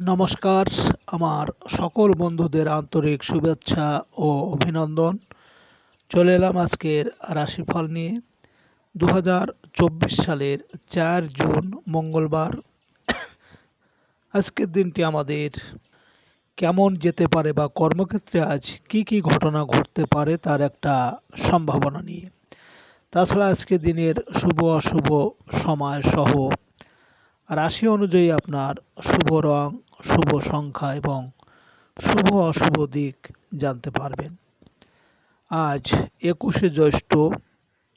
নমস্কার, আমার সকল বন্ধুদের আন্তরিক শুভেচ্ছা ও অভিনন্দন। চলে এলাম আজকের রাশিফল নিয়ে। দু হাজার চব্বিশ সালের চার জুন, মঙ্গলবার। আজকের দিনটি আমাদের কেমন যেতে পারে বা কর্মক্ষেত্রে আজ কি কি ঘটনা ঘটতে পারে তার একটা সম্ভাবনা নিয়ে। তাছাড়া আজকে দিনের শুভ অশুভ সময় সহ রাশি অনুযায়ী আপনার শুভ রং শুভ সংখ্যা এবং শুভ অশুভ দিক জানতে পারবেন। আজ একুশে জ্যৈষ্ঠ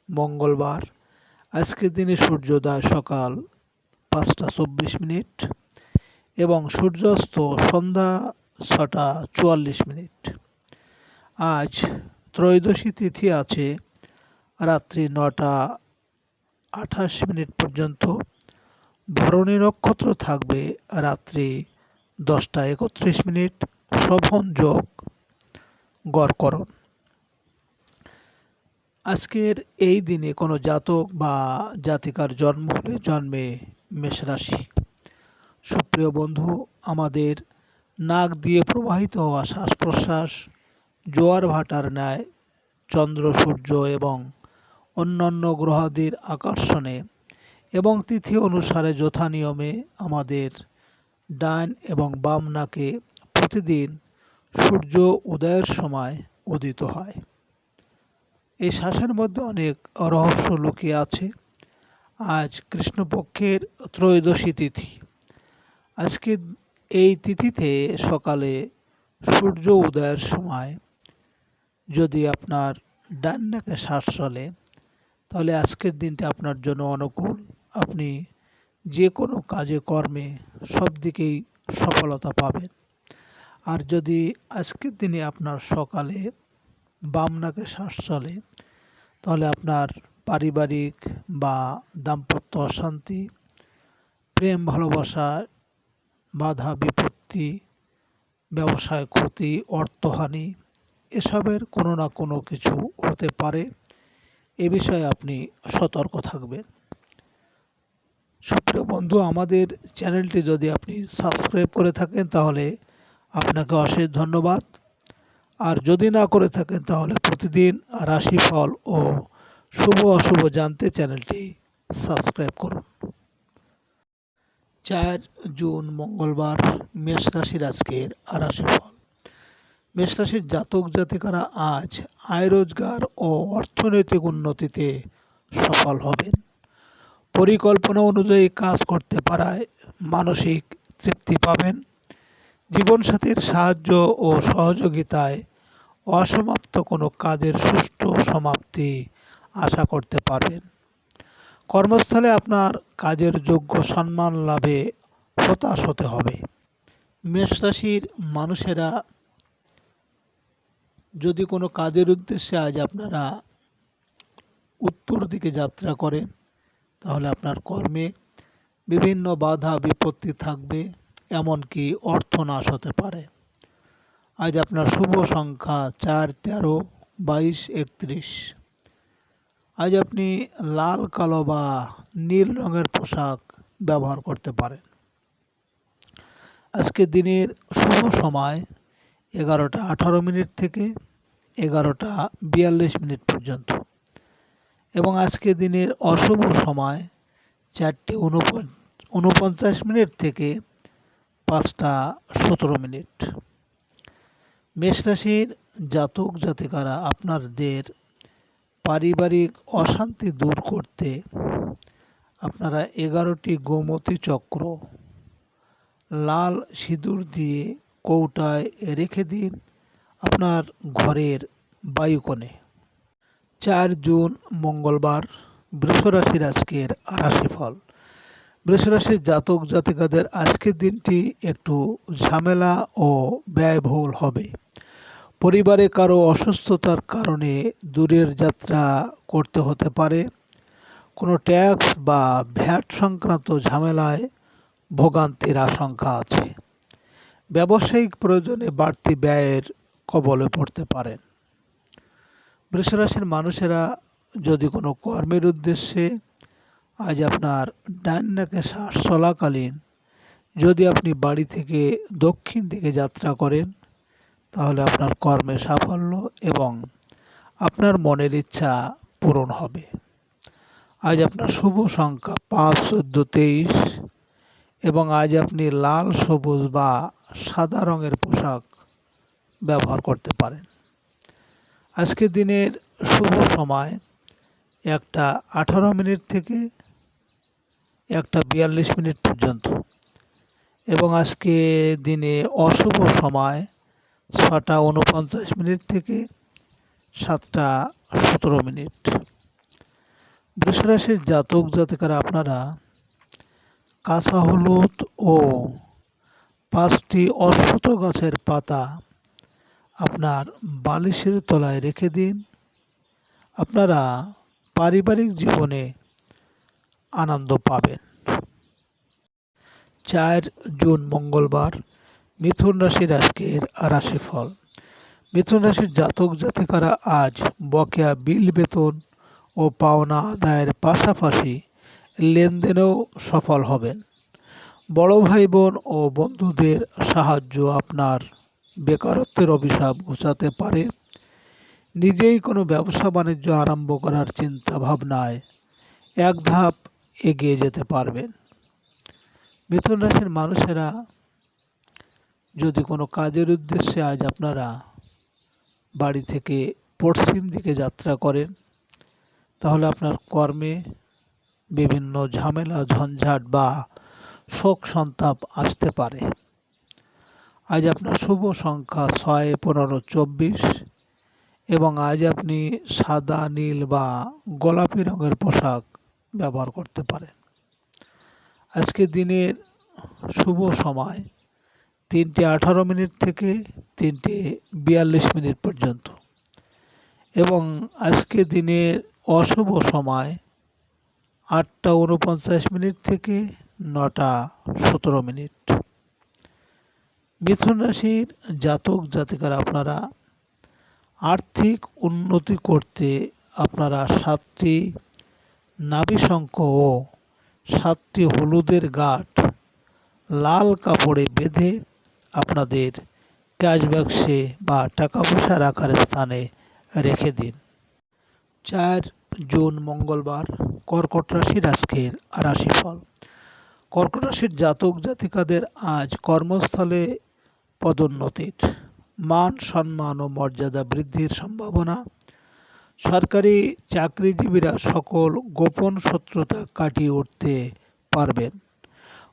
মঙ্গলবার, আজকের দিনে সূর্যোদয় সকাল পাঁচটা চব্বিশ মিনিট এবং সূর্যাস্ত সন্ধ্যা ছটা চুয়াল্লিশ মিনিট। আজ ত্রয়োদশী তিথি আছে রাত্রি নটা আঠাশ মিনিট পর্যন্ত। ভরণী নক্ষত্র থাকবে রাত্রি দশটা একত্রিশ মিনিট শোভন যোগ গড়করণ। আজকের এই দিনে কোনো জাতক বা জাতিকার জন্ম হলে জন্মে মেষরাশি সুপ্রিয় বন্ধু, আমাদের নাক দিয়ে প্রবাহিত হওয়া শ্বাস প্রশ্বাস জোয়ার ভাটার ন্যায়, চন্দ্র, সূর্য এবং অন্যান্য গ্রহাদির আকর্ষণে এবং তিথি অনুসারে যথা নিয়মে আমাদের ডান এবং বাম নাকে প্রতিদিন সূর্য উদয়ের সময় উদিত হয়। এই শ্বাসের মধ্যে অনেক রহস্য লুকিয়ে আছে। আজ কৃষ্ণপক্ষের ত্রয়োদশী তিথি। আজকে এই তিথিতে সকালে সূর্য উদয়ের সময়। যদি আপনার ডান নাকে শ্বাস চলে, তাহলে আজকের দিনটা আপনার জন্য অনুকূল। আপনি যে কোনো কাজে, কর্মে সব দিকেই সফলতা পাবেন। আর যদি আজকের দিনে আপনার সকালে বাম নাকে শ্বাস চলে, তাহলে আপনার পারিবারিক বা দাম্পত্য অশান্তি, প্রেম, ভালোবাসা, বাধা, বিপত্তি, ব্যবসায় ক্ষতি, অর্থহানি, এসবের কোনো না কোনো কিছু হতে পারে। এ বিষয়ে আপনি সতর্ক থাকবেন। সুপ্রিয় বন্ধু, আমাদের চ্যানেলটি যদি আপনি সাবস্ক্রাইব করে থাকেন তাহলে আপনাকে অশেষ ধন্যবাদ। আর যদি না করে থাকেন তাহলে প্রতিদিন রাশিফল ও শুভ অশুভ জানতে চ্যানেলটি সাবস্ক্রাইব করুন। চার জুন, মঙ্গলবার, মেষ রাশির আজকের রাশিফল। মেষ রাশির জাতক জাতিকারা আজ আয় রোজগার ও অর্থনৈতিক উন্নতিতে সফল হবেন। পরিকল্পনা অনুযায়ী কাজ করতে পারায় মানসিক তৃপ্তি পাবেন। জীবনসাথীর সাহায্য ও সহযোগিতায় অসমাপ্ত কোনো কাজের সুষ্ঠু সমাপ্তি আশা করতে পারবেন। কর্মস্থলে আপনার কাজের যোগ্য সম্মান লাভে হতাশ হতে হবে। মেষ রাশির মানুষেরা যদি কোনো কাজের উদ্দেশ্যে আজ আপনারা উত্তর দিকে যাত্রা করেন তাহলে আপনার কর্মে বিভিন্ন বাধা, বিপত্তি থাকবে, এমনকি অর্থ নাশ হতে পারে। আজ আপনার শুভ সংখ্যা চার, তেরো, বাইশ, একত্রিশ। আজ আপনি লাল, কালো বা নীল রঙের পোশাক ব্যবহার করতে পারেন। আজকে দিনের শুভ সময় এগারোটা আঠারো মিনিট থেকে এগারোটা বিয়াল্লিশ মিনিট পর্যন্ত। এবং আজকে দিনের অশুভ সময় চারটে উনপঞ্চাশ মিনিট থেকে পাঁচটা সতেরো মিনিট। মেষ রাশির জাতক জাতিকারা আপনাদের পারিবারিক অশান্তি দূর করতে আপনারা এগারোটি গোমতী চক্র লাল সিঁদুর দিয়ে কৌটায় রেখে দিন আপনার ঘরের বায়ুকোণে। চার জুন, মঙ্গলবার বৃষরাশির আজকের রাশিফল। বৃষরাশির জাতক জাতিকাদের আজকের দিনটি একটু ঝামেলা ও ব্যয়বহুল হবে। পরিবারে কারও অসুস্থতার কারণে দূরের যাত্রা করতে হতে পারে। কোনো ট্যাক্স বা ভ্যাট সংক্রান্ত ঝামেলায় ভোগান্তির আশঙ্কা আছে। ব্যবসায়িক প্রয়োজনে বাড়তি ব্যয়ের কবলে পড়তে পারেন। বৃষরাশির মানুষেরা যদি কোনো কর্মের উদ্দেশ্যে আজ আপনার ডান নাকে শ্বাস চলাকালীন যদি আপনি বাড়ি থেকে দক্ষিণ দিকে যাত্রা করেন, তাহলে আপনার কর্মে সাফল্য এবং আপনার মনের ইচ্ছা পূরণ হবে। আজ আপনার শুভ সংখ্যা পাঁচ, চোদ্দ, তেইশ এবং আজ আপনি লাল, সবুজ বা সাদা রঙের পোশাক ব্যবহার করতে পারেন। আজকের দিনের শুভ সময় একটা আঠারো মিনিট থেকে একটা বিয়াল্লিশ মিনিট পর্যন্ত। এবং আজকে দিনে অশুভ সময় ছটা উনপঞ্চাশ মিনিট থেকে সাতটা সতেরো মিনিট। বৃষরাশির জাতক জাতিকারা আপনারা কাঁচা হলুদ ও পাঁচটি অশ্বত গাছের পাতা আপনার বালিশের তলায় রেখে দিন। আপনারা পারিবারিক জীবনে আনন্দ পাবেন। চার জুন মঙ্গলবার, মিথুন রাশির আজকের রাশিফল। মিথুন রাশির জাতক জাতিকারা আজ বকেয়া বিল বেতন ও পাওনা আদায়ের পাশাপাশি লেনদেনেও সফল হবেন। বড় ভাই বোন ও বন্ধুদের সাহায্য আপনার বেকারত্বের অভিশাপ ঘোচাতে পারে। নিজেই কোনো ব্যবসা বাণিজ্য আরম্ভ করার চিন্তা ভাবনায় এক ধাপ এগিয়ে যেতে পারবেন। মিথুন রাশির মানুষেরা যদি কোনো কাজের উদ্দেশ্যে আজ আপনারা বাড়ি থেকে পশ্চিম দিকে যাত্রা করেন, তাহলে আপনার কর্মে বিভিন্ন ঝামেলা, ঝঞ্ঝাট বা শোক সন্তাপ আসতে পারে। আজ আপনার শুভ সংখ্যা ছয়, পনেরো, চব্বিশ এবং আজ আপনি সাদা, নীল বা গোলাপি রঙের পোশাক ব্যবহার করতে পারেন। আজকে দিনের শুভ সময় তিনটে আঠারো মিনিট থেকে তিনটে বিয়াল্লিশ মিনিট পর্যন্ত এবং আজকে দিনের অশুভ সময় আটটা উনপঞ্চাশ মিনিট থেকে নটা সতেরো মিনিট। মিথুন রাশির জাতক জাতিকারা আপনারা আর্থিক উন্নতি করতে আপনারা সাতটি নাভিশঙ্খ ও সাতটি হলুদের গাঁট, লাল কাপড়ে বেঁধে আপনাদের ক্যাশ বাক্সে বা টাকা পয়সা রাখার স্থানে রেখে দিন। চার জুন, মঙ্গলবার, কর্কট রাশির আজকের রাশিফল। কর্কট রাশির জাতক জাতিকাদের আজ কর্মস্থলে পদোন্নতির। মান, সম্মান ও মর্যাদা বৃদ্ধির সম্ভাবনা। সরকারি চাকরিজীবীরা সকল গোপন শত্রুতা কাটিয়ে উঠতে পারবেন।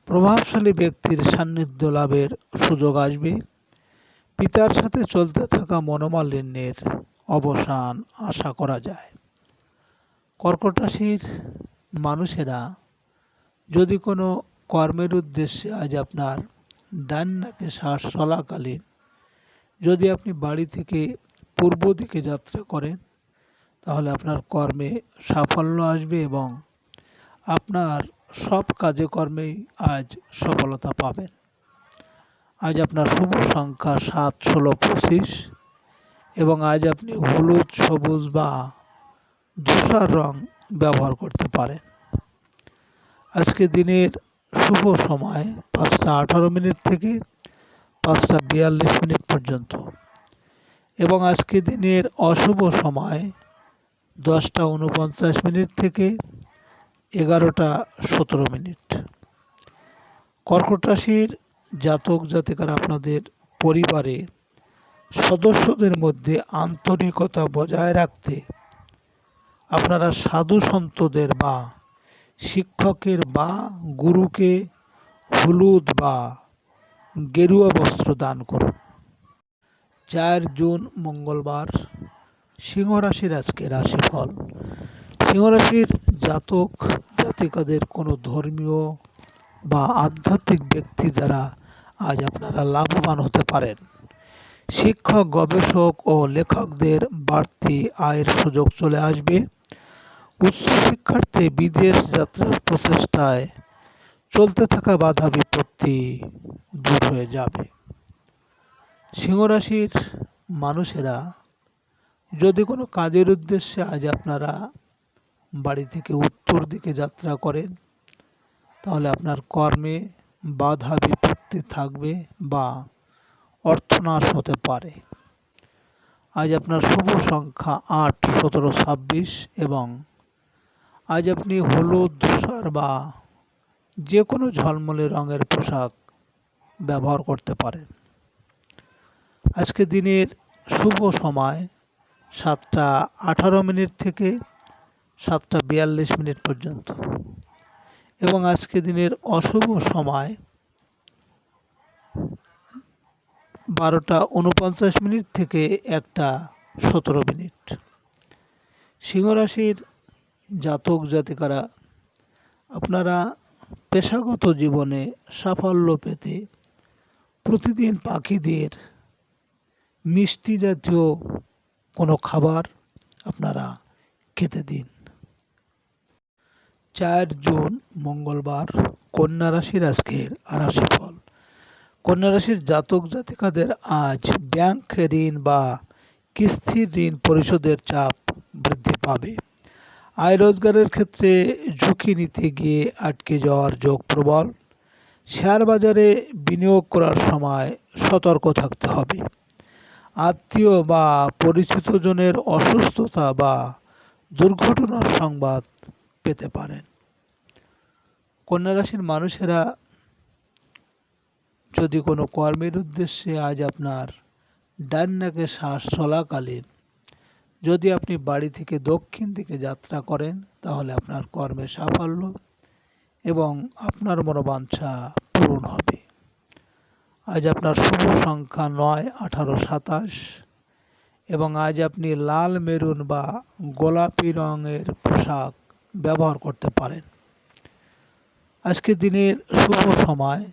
প্রভাবশালী ব্যক্তির সান্নিধ্য লাভের সুযোগ আসবে। পিতার সাথে চলতে থাকা মনোমালিন্যের অবসান আশা করা যায়। কর্কট রাশির মানুষেরা যদি কোনো কর্মের উদ্দেশ্যে আজ আপনার ডান নাকে শ্বাস চলাকালীন। যদি আপনি বাড়ি থেকে পূর্ব দিকে যাত্রা করেন, তাহলে আপনার কর্মে সাফল্য আসবে এবং আপনার সব কাজে কর্মেই আজ সফলতা পাবেন। আজ আপনার শুভ সংখ্যা সাত, ষোলো, পঁচিশ এবং আজ আপনি হলুদ, সবুজ বা ধূসর রং ব্যবহার করতে পারেন। আজকে দিনের শুভ সময় পাঁচটা আঠারো মিনিট থেকে পাঁচটা বিয়াল্লিশ মিনিট পর্যন্ত। এবং আজকে দিনের অশুভ সময় দশটা উনপঞ্চাশ মিনিট থেকে এগারোটা সতেরো মিনিট। কর্কট রাশির জাতক জাতিকার আপনাদের পরিবারে সদস্যদের মধ্যে আন্তরিকতা বজায় রাখতে আপনারা সাধু সন্তদের বা শিক্ষকের বা গুরুকে হলুদ বা গেরুয়া বস্ত্র দান করুন চার জুন, মঙ্গলবার সিংহ রাশির আজকে রাশিফল। সিংহ রাশির জাতক জাতিকাদের কোনো ধর্মীয় বা আধ্যাত্মিক ব্যক্তি দ্বারা আজ আপনারা লাভবান হতে পারেন। শিক্ষক, গবেষক ও লেখকদের বাড়তি আয়ের সুযোগ চলে আসবে। উচ্চশিক্ষার্থে বিদেশ যাত্রার প্রচেষ্টায় চলতে থাকা বাধা বিপত্তি দূর হয়ে যাবে। সিংহরাশির মানুষেরা, যদি কোনো কাজের উদ্দেশ্যে আজ আপনারা বাড়ি থেকে উত্তর দিকে যাত্রা করেন, তাহলে আপনার কর্মে বাধা বিপত্তি থাকবে বা অর্থনাশ হতে পারে। আজ আপনার শুভ সংখ্যা আট, সতেরো, ছাব্বিশ এবং আজ আপনি হলুদ ধূসর বা যে কোনো ঝলমলে রঙের পোশাক ব্যবহার করতে পারেন। আজকে দিনের শুভ সময় সাতটা আঠারো মিনিট থেকে সাতটা বিয়াল্লিশ মিনিট পর্যন্ত। এবং আজকে দিনের অশুভ সময় বারোটা উনপঞ্চাশ মিনিট থেকে একটা সতেরো মিনিট। সিংহ রাশির জাতক জাতিকারা, আপনারা পেশাগত জীবনে সাফল্য পেতে প্রতিদিন পাখিদের মিষ্টি জাতীয় কোনো খাবার আপনারা খেতে দিন। চার জুন, মঙ্গলবার, কন্যা রাশির আজকের রাশিফল কন্যা রাশির জাতক জাতিকাদের আজ ব্যাংক ঋণ বা কিস্তির ঋণ পরিশোধের চাপ বৃদ্ধি পাবে। আয় রোজগারের ক্ষেত্রে ঝুঁকি নিতে গিয়ে আটকে যাওয়ার যোগ প্রবল। শেয়ার বাজারে বিনিয়োগ করার সময় সতর্ক থাকতে হবে। আত্মীয় বা পরিচিতজনের অসুস্থতা বা দুর্ঘটনার সংবাদ পেতে পারেন। কন্যা রাশির মানুষেরা যদি কোনো কর্মের উদ্দেশ্যে আজ আপনার ডান নাকে শ্বাস চলাকালীন যদি আপনি বাড়ি থেকে দক্ষিণ দিকে যাত্রা করেন, তাহলে আপনার কর্মে সাফল্য এবং আপনার মনোবাঞ্ছা পূরণ হবে। আজ আপনার শুভ সংখ্যা নয়, আঠারো, সাতাশ এবং আজ আপনি লাল, মেরুন বা গোলাপি রঙের পোশাক ব্যবহার করতে পারেন। আজকে দিনের শুভ সময়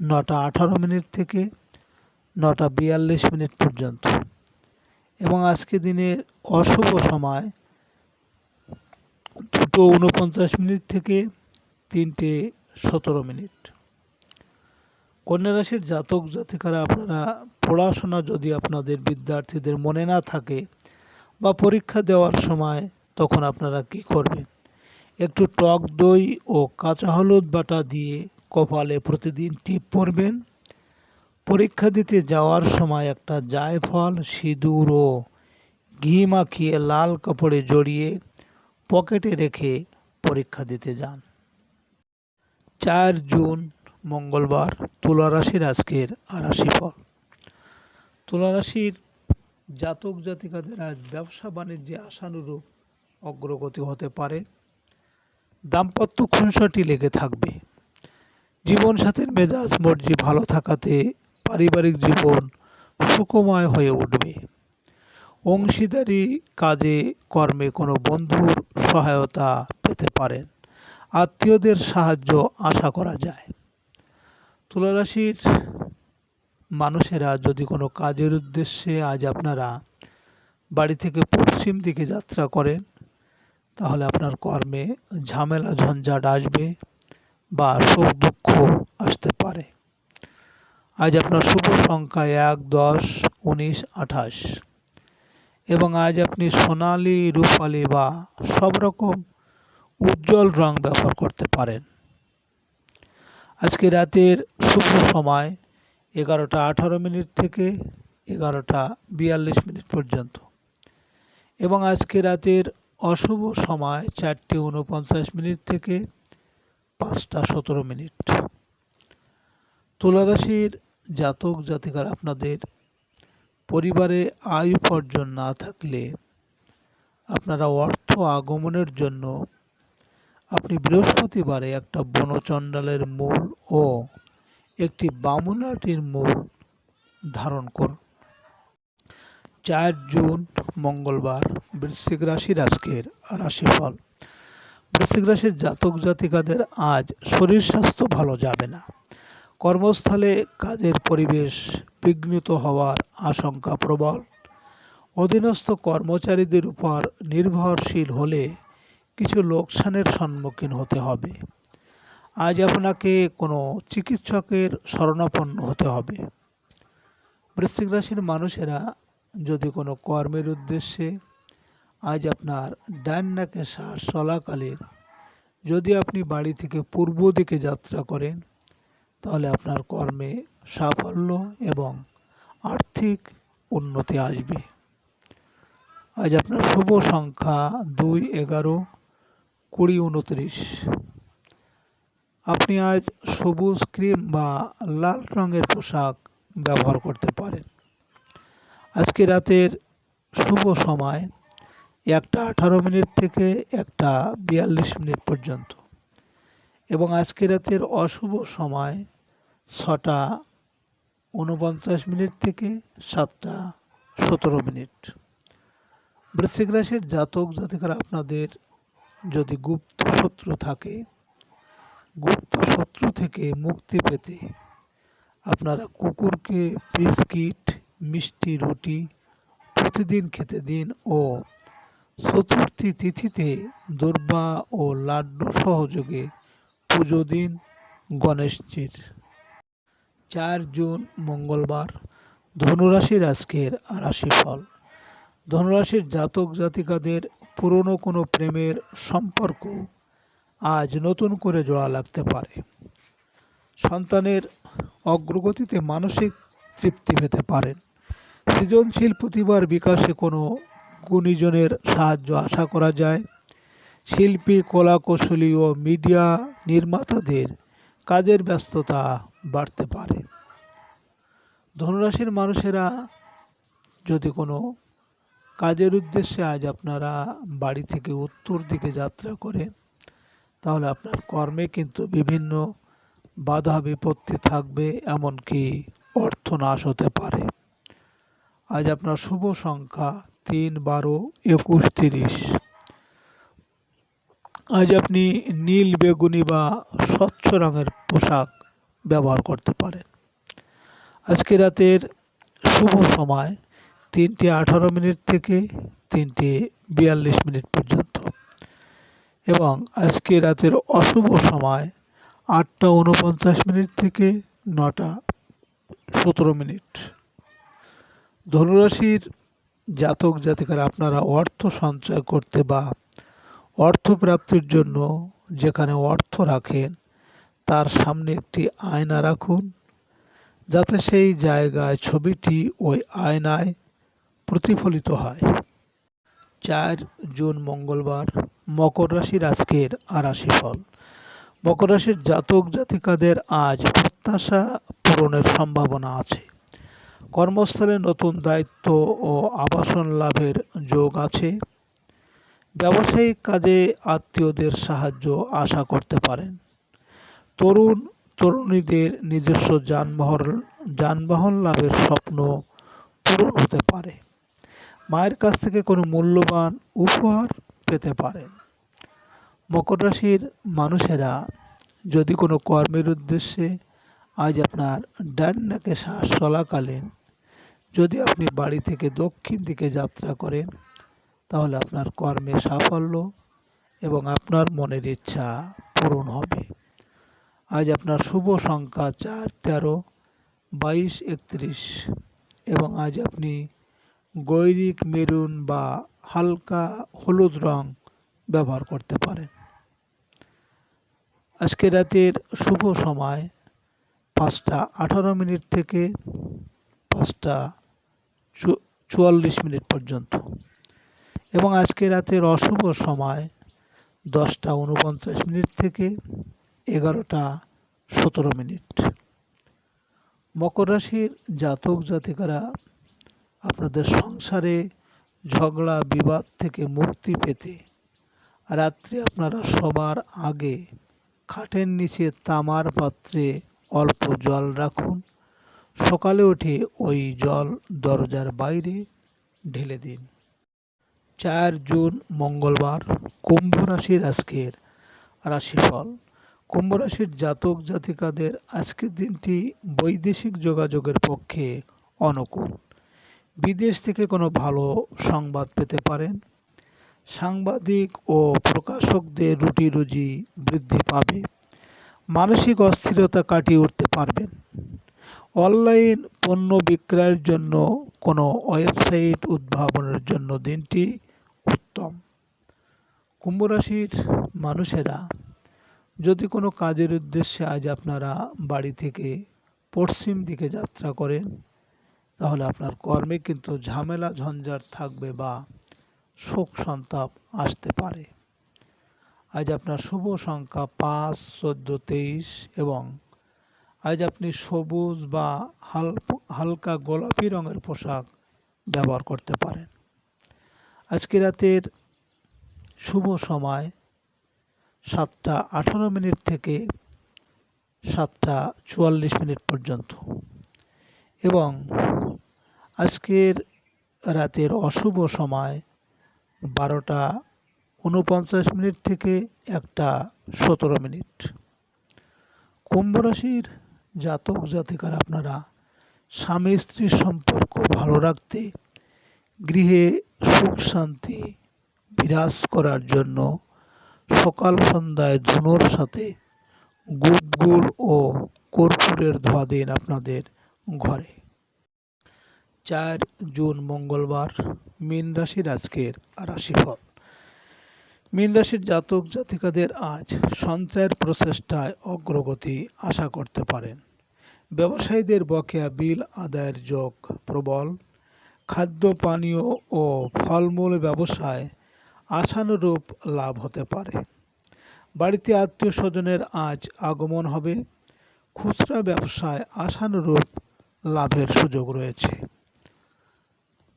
নটা আঠারো মিনিট থেকে নটা বিয়াল্লিশ মিনিট পর্যন্ত এবং আজকে দিনের অশুভ সময়। দুটো উনপঞ্চাশ মিনিট থেকে তিনটে সতেরো মিনিট। কন্যা রাশির জাতক জাতিকারা, আপনারা পড়াশোনা যদি আপনাদের বিদ্যার্থীদের মনে না থাকে বা পরীক্ষা দেওয়ার সময়, তখন আপনারা কি করবেন? একটু টক দই ও কাঁচা হলুদ বাটা দিয়ে কপালে প্রতিদিন টিপ পরবেন। পরীক্ষা দিতে যাওয়ার সময় একটা জায়ফল, সিঁদুর ও ঘি মাখিয়ে লাল কাপড়ে জড়িয়ে পকেটে রেখে পরীক্ষা দিতে যান। চার জুন, মঙ্গলবার, তুলা রাশির আজকের রাশিফল। তুলা রাশির জাতক জাতিকাদের আজ ব্যবসা বাণিজ্যে আশানুরূপ অগ্রগতি হতে পারে। দাম্পত্য খুনসাটি লেগে থাকবে। জীবনসাথীর মেজাজ মর্জি ভালো থাকাতে পারিবারিক জীবন সুখময় হয়ে উঠবে। অংশীদারি কাজে কর্মে কোনো বন্ধুর সহায়তা পেতে পারেন। আত্মীয়দের সাহায্য আশা করা যায়। তুলারাশির মানুষেরা যদি কোনো কাজের উদ্দেশ্যে আজ আপনারা বাড়ি থেকে পশ্চিম দিকে যাত্রা করেন, তাহলে আপনার কর্মে ঝামেলা, ঝঞ্ঝাট আসবে বা সুখ দুঃখ আসতে পারে। আজ আপনার শুভ সংখ্যা এক, দশ, উনিশ, আঠাশ। এবং আজ আপনি সোনালি রূপালি বা সব রকম উজ্জ্বল রং ব্যবহার করতে পারেন। আজকে রাতের শুভ সময় এগারোটা আঠারো মিনিট থেকে এগারোটা বিয়াল্লিশ মিনিট পর্যন্ত। এবং আজকে রাতের অশুভ সময় চারটে উনপঞ্চাশ মিনিট থেকে পাঁচটা সতেরো মিনিট। তুলারাশির জাতক জাতিকার আপনাদের পরিবারে আয় উপার্জন না থাকলে আপনারা অর্থ আগমনের জন্য আপনি বৃহস্পতিবারে একটা বনচণ্ডালের মূল ও একটি বামুনাটির মূল ধারণ করুন। চার জুন, মঙ্গলবার, বৃশ্চিক রাশির আজকের রাশিফল। বৃশ্চিক রাশির জাতক জাতিকাদের আজ শরীর স্বাস্থ্য ভালো যাবে না। কর্মস্থলে কাজের পরিবেশ বিঘ্নিত হওয়ার আশঙ্কা প্রবল। অধীনস্থ কর্মচারীদের উপর নির্ভরশীল হলে কিছু লোকসানের সম্মুখীন হতে হবে। আজ আপনাকে কোনো চিকিৎসকের শরণাপন্ন হতে হবে। বৃশ্চিক রাশির মানুষেরা যদি কোনো কর্মের উদ্দেশ্যে আজ আপনার ডান নাকে শ্বাস চলাকালীন যদি আপনি বাড়ি থেকে পূর্ব দিকে যাত্রা করেন, তাহলে আপনার কর্মে সাফল্য এবং আর্থিক উন্নতি আসবে। আজ আপনার শুভ সংখ্যা দুই এগারো কুড়ি উনত্রিশ। আপনি আজ সবুজ ক্রিম বা লাল রঙের পোশাক ব্যবহার করতে পারেন। আজকে রাতের শুভ সময় একটা আঠারো মিনিট থেকে একটা বিয়াল্লিশ মিনিট পর্যন্ত। এবং আজকে রাতের অশুভ সময় ছটা উনপঞ্চাশ মিনিট থেকে সাতটা সতেরো মিনিট। বৃশ্চিক রাশির জাতক জাতিকারা আপনাদের যদি গুপ্ত শত্রু থাকে, গুপ্ত শত্রু থেকে মুক্তি পেতে আপনারা কুকুরকে বিস্কিট, মিষ্টি, রুটি প্রতিদিন খেতে দিন ও চতুর্থী তিথিতে দুর্বা ও লাড্ডু সহযোগে পুজো দিন গণেশজির। চার জুন, মঙ্গলবার। ধনুরাশির আজকের রাশিফল ধনুরাশির জাতক জাতিকাদের পুরনো কোনো প্রেমের সম্পর্ক আজ নতুন করে জোড়া লাগতে পারে। সন্তানের অগ্রগতিতে মানসিক তৃপ্তি পেতে পারেন। সৃজনশীল প্রতিভার বিকাশে কোনো গুণীজনের সাহায্য আশা করা যায়। শিল্পী, কলাকৌশলী ও মিডিয়া নির্মাতাদের কাজের ব্যস্ততা বাড়তে পারে। ধনুরাশির মানুষেরা যদি কোনো কাজের উদ্দেশ্যে আজ আপনারা বাড়ি থেকে উত্তর দিকে যাত্রা করে তাহলে আপনার কর্মে কিন্তু বিভিন্ন বাধা বিপত্তি থাকবে, এমনকি অর্থ নাশ হতে পারে। আজ আপনার শুভ সংখ্যা তিন, বারো, একুশ, তিরিশ। আজ আপনি নীল, বেগুনি বা স্বচ্ছ রঙের পোশাক ব্যবহার করতে পারেন। আজকে রাতের শুভ সময় তিনটে আঠারো মিনিট থেকে তিনটে বিয়াল্লিশ মিনিট পর্যন্ত। এবং আজকে রাতের অশুভ সময় আটটা উনপঞ্চাশ মিনিট থেকে নটা সতেরো মিনিট। ধনুরাশির জাতক জাতিকারা আপনারা অর্থ সঞ্চয় করতে বা অর্থ প্রাপ্তির জন্য যেখানে অর্থ রাখেন তার সামনে একটি আয়না রাখুন, যাতে সেই জায়গায় ছবিটি ওই আয়নায় প্রতিফলিত হয়। চার জুন মঙ্গলবার, মকর রাশির আজকের আরাশি ফল মকর রাশির জাতক জাতিকাদের আজ প্রত্যাশা পূরণের সম্ভাবনা আছে। কর্মস্থলে নতুন দায়িত্ব ও আবাসন লাভের যোগ আছে। ব্যবসায়িক কাজে আত্মীয়দের সাহায্য আশা করতে পারেন। তরুণ তরুণীদের নিজস্ব যানবাহন যানবাহন লাভের স্বপ্ন পূরণ হতে পারে। মায়ের কাছ থেকে কোনো মূল্যবান উপহার পেতে পারেন। মকর রাশির মানুষেরা যদি কোনো কর্মের উদ্দেশ্যে আজ আপনার ডান নাকে শ্বাস চলাকালীন যদি আপনি বাড়ি থেকে দক্ষিণ দিকে যাত্রা করেন, তাহলে আপনার কর্মে সাফল্য এবং আপনার মনের ইচ্ছা পূরণ হবে। আজ আপনার শুভ সংখ্যা চার, তেরো, বাইশ, একত্রিশ। এবং আজ আপনি গৈরিক, মেরুন বা হালকা হলুদ রং ব্যবহার করতে পারেন। আজকে রাতের শুভ সময় পাঁচটা আঠারো মিনিট থেকে পাঁচটা চুয়াল্লিশ মিনিট পর্যন্ত। এবং আজকে রাতের অশুভ সময় দশটা উনপঞ্চাশ মিনিট থেকে এগারোটা সতেরো মিনিট। মকর রাশির জাতক জাতিকারা, আপনাদের সংসারে ঝগড়া, বিবাদ থেকে মুক্তি পেতে রাত্রে আপনারা সবার আগে খাটের নিচে তামার পাত্রে অল্প জল রাখুন। সকালে উঠে ওই জল দরজার বাইরে ঢেলে দিন। চার জুন মঙ্গলবার, কুম্ভ রাশির আজকের রাশিফল। কুম্ভ রাশির জাতক জাতিকাদের আজকের দিনটি বৈদেশিক যোগাযোগের পক্ষে অনুকূল। বিদেশ থেকে কোনো ভালো সংবাদ পেতে পারেন। সাংবাদিক ও প্রকাশকদের রুটি রুজি বৃদ্ধি পাবে। মানসিক অস্থিরতা কাটিয়ে উঠতে পারবেন। অনলাইন পণ্য বিক্রয়ের জন্য কোনো ওয়েবসাইট উদ্ভাবনের জন্য দিনটি উত্তম। কুম্ভ রাশির মানুষেরা যদি কোনো কাজের উদ্দেশ্যে আজ আপনারা বাড়ি থেকে পশ্চিম দিকে যাত্রা করেন, তাহলে আপনার কর্মে কিন্তু ঝামেলা, ঝঞ্ঝাট থাকবে বা শোক সন্তাপ আসতে পারে। আজ আপনার শুভ সংখ্যা পাঁচ, চোদ্দ, তেইশ এবং আজ আপনি সবুজ বা হাল- হালকা গোলাপি রঙের পোশাক ব্যবহার করতে পারেন। আজকে রাতের শুভ সময় সাতটা আঠারো মিনিট থেকে সাতটা চুয়াল্লিশ মিনিট পর্যন্ত। এবং আজকের রাতের অশুভ সময় বারোটা উনপঞ্চাশ মিনিট থেকে একটা সতেরো মিনিট। কুম্ভ রাশির জাতক জাতিকার আপনারা স্বামী স্ত্রীর সম্পর্ক ভালো রাখতে, গৃহে সুখ শান্তি বিরাজ করার জন্য সকাল সন্ধ্যায় ধুনোর সাথে গুড় ও কর্পূরের ধোয়া দিন আপনাদের ঘরে। চার জুন মঙ্গলবার, মীন রাশির আজকের রাশিফল। মীন রাশির জাতক জাতিকাদের আজ সঞ্চয়ের প্রচেষ্টায় অগ্রগতি আশা করতে পারেন। ব্যবসায়ীদের বকেয়া বিল আদায়ের যোগ প্রবল। খাদ্য, পানীয় ও ফলমূল ব্যবসায় আশানুরূপ লাভ হতে পারে। বাড়িতে আত্মীয় স্বজনের আজ আগমন হবে। খুচরা ব্যবসায় আশানুরূপ লাভের সুযোগ রয়েছে।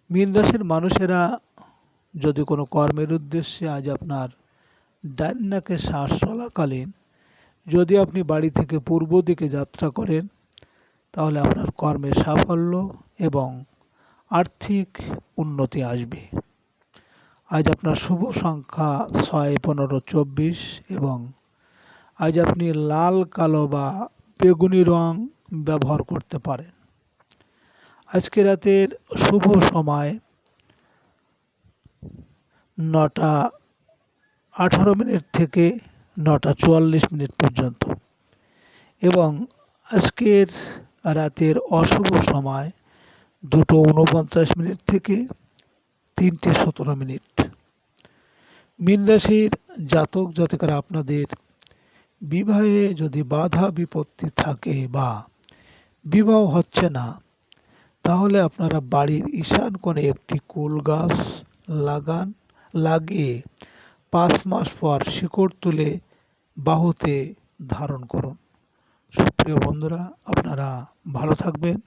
মীন রাশির মানুষেরা যদি কোনো কর্মের উদ্দেশ্যে আজ আপনার ডান নাকে শ্বাস চলাকালীন যদি আপনি বাড়ি থেকে পূর্ব দিকে যাত্রা করেন, তাহলে আপনার কর্মে সাফল্য এবং আর্থিক উন্নতি আসবে। আজ আপনার শুভ সংখ্যা ছয়, পনেরো, চব্বিশ এবং আজ আপনি লাল, কালো বা বেগুনি রং ব্যবহার করতে পারেন। আজকে রাতের শুভ সময় নটা আঠারো মিনিট থেকে নটা চুয়াল্লিশ মিনিট পর্যন্ত এবং আজকের রাতের অশুভ সময় দুটো উনপঞ্চাশ মিনিট থেকে তিনটে সতেরো মিনিট। মীন রাশির জাতক জাতিকারা আপনাদের বিবাহে যদি বাধা বিপত্তি থাকে বা বিবাহ হচ্ছে না, তাহলে আপনারা বাড়ির ঈশান কোণে একটি কুল গাছ লাগান, লাগিয়ে পাঁচ মাস পর শিকড় তুলে বাহুতে ধারণ করুন। সুপ্রিয় বন্ধুরা, আপনারা ভালো থাকবেন।